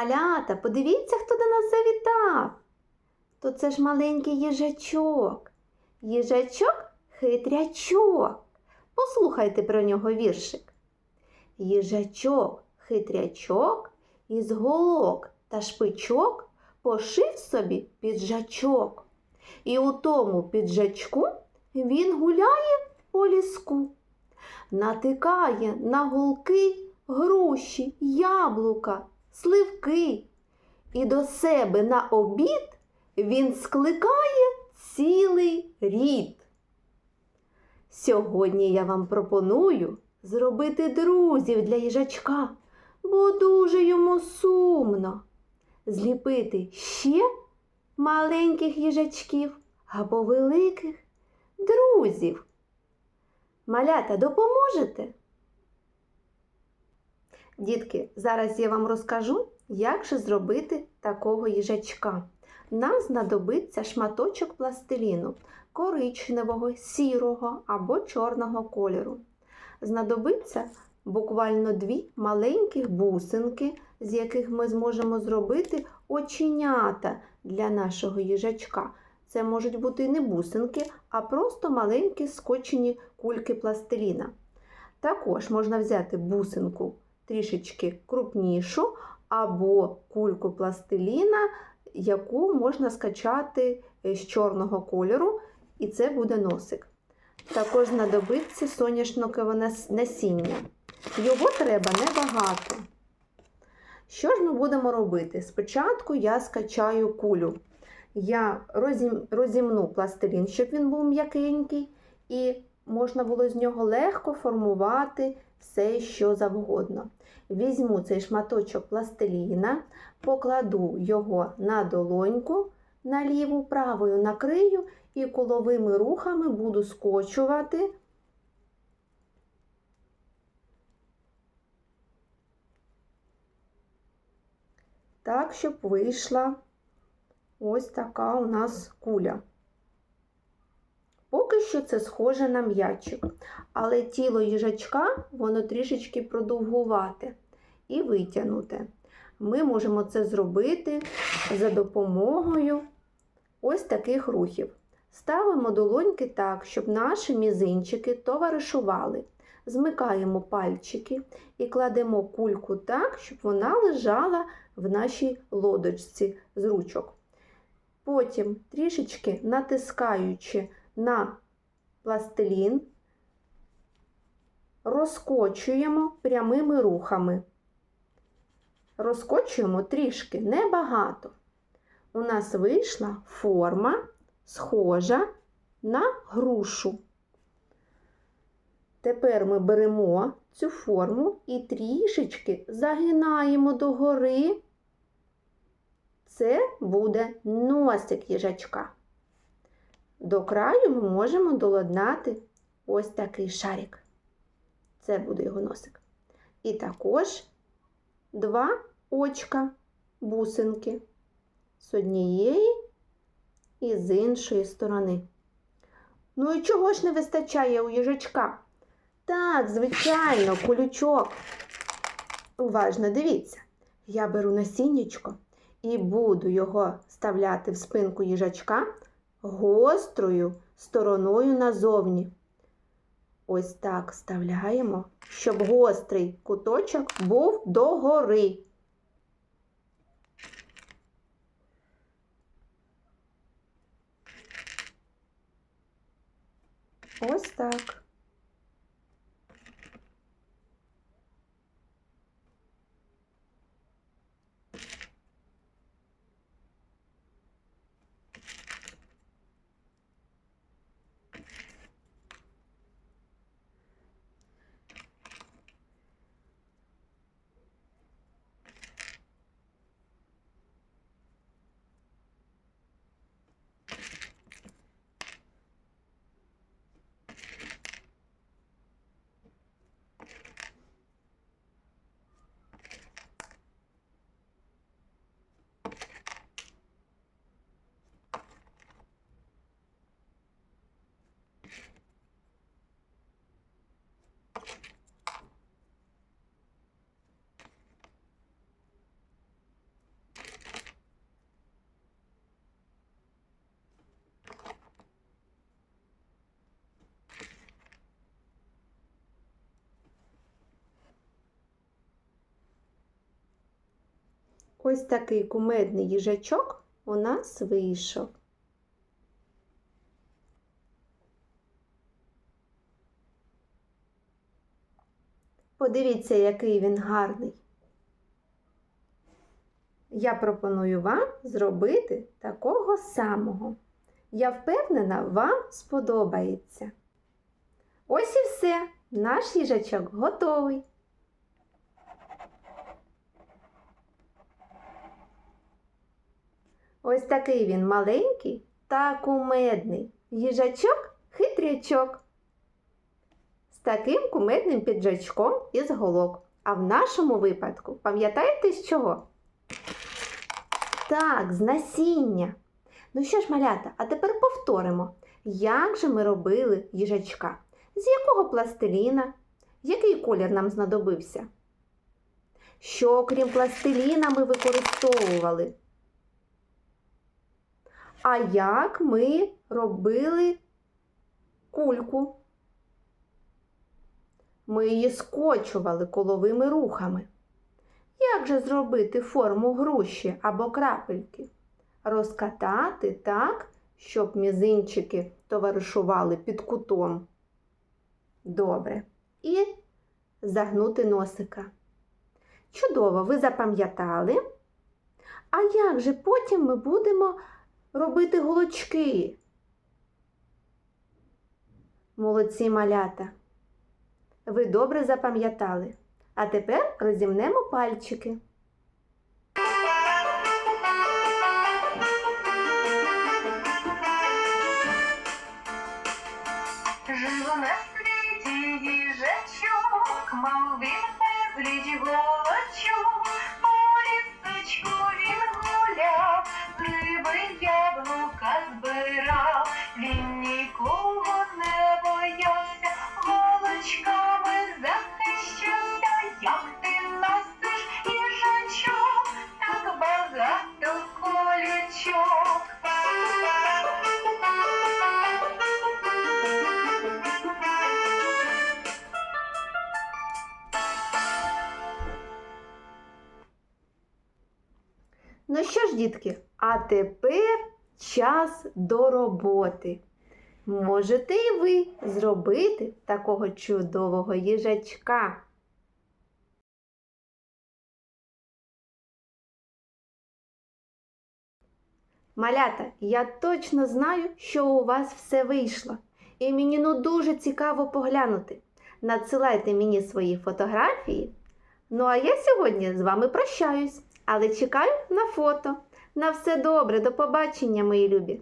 Малята, подивіться, хто до нас завітав. То це ж маленький їжачок. Їжачок хитрячок. Послухайте про нього віршик. Їжачок хитрячок із голок та шпичок пошив собі піджачок. І у тому піджачку він гуляє по ліску, натикає на гулки груші, яблука, сливки. І до себе на обід він скликає цілий рід. Сьогодні я вам пропоную зробити друзів для їжачка, бо дуже йому сумно. Зліпити ще маленьких їжачків або великих друзів. Малята, допоможете? Дітки, зараз я вам розкажу, як же зробити такого їжачка. Нам знадобиться шматочок пластиліну коричневого, сірого або чорного кольору. Знадобиться буквально дві маленьких бусинки, з яких ми зможемо зробити оченята для нашого їжачка. Це можуть бути не бусинки, а просто маленькі скочені кульки пластиліна. Також можна взяти бусинку трішечки крупнішу або кульку пластиліна, яку можна скачати з чорного кольору, і це буде носик. Також знадобиться соняшникове насіння. Його треба небагато. Що ж ми будемо робити? Спочатку я скачаю кулю. Я розімну пластилін, щоб він був м'якенький, і можна було з нього легко формувати все, що завгодно. Візьму цей шматочок пластиліна, покладу його на долоньку, на ліву, правою накрию і коловими рухами буду скочувати. Так, щоб вийшла ось така у нас куля. Що це схоже на м'ячик, але тіло їжачка воно трішечки продовгувате і витягнуте. Ми можемо це зробити за допомогою ось таких рухів. Ставимо долоньки так, щоб наші мізинчики товаришували. Змикаємо пальчики і кладемо кульку так, щоб вона лежала в нашій лодочці з ручок. Потім трішечки натискаючи на пластилін, розкочуємо прямими рухами. Розкочуємо трішки небагато. У нас вийшла форма схожа на грушу. Тепер ми беремо цю форму і трішечки загинаємо догори. Це буде носик їжачка. До краю ми можемо доладнати ось такий шарик. Це буде його носик. І також два очка бусинки з однієї і з іншої сторони. Ну і чого ж не вистачає у їжачка? Так, звичайно, колючок. Уважно дивіться, я беру насіннячко і буду його ставляти в спинку їжачка гострою стороною назовні. Ось так вставляємо, щоб гострий куточок був догори. Ось так. Ось такий кумедний їжачок у нас вийшов. Подивіться, який він гарний. Я пропоную вам зробити такого самого. Я впевнена, вам сподобається. Ось і все. Наш їжачок готовий. Ось такий він маленький та кумедний. Їжачок хитрячок. З таким кумедним піджачком із голок. А в нашому випадку, пам'ятаєте з чого? Так, з насіння. Ну що ж, малята, а тепер повторимо, як же ми робили їжачка? З якого пластиліна? Який колір нам знадобився? Що, окрім пластиліна, ми використовували? А як ми робили кульку? Ми її скочували коловими рухами. Як же зробити форму груші або крапельки? Розкатати так, щоб мізинчики товаришували під кутом. Добре. І загнути носика. Чудово, ви запам'ятали. А як же потім ми будемо робити голочки? Молодці малята. Ви добре запам'ятали. А тепер розімнемо пальчики. Жив на світі їжачок, мав він безліч голочок, дітки, а тепер час до роботи. Можете і ви зробити такого чудового їжачка. Малята, я точно знаю, що у вас все вийшло. І мені ну дуже цікаво поглянути. Надсилайте мені свої фотографії. Ну а я сьогодні з вами прощаюсь, але чекаю на фото. На все добре, до побачення, мої любі!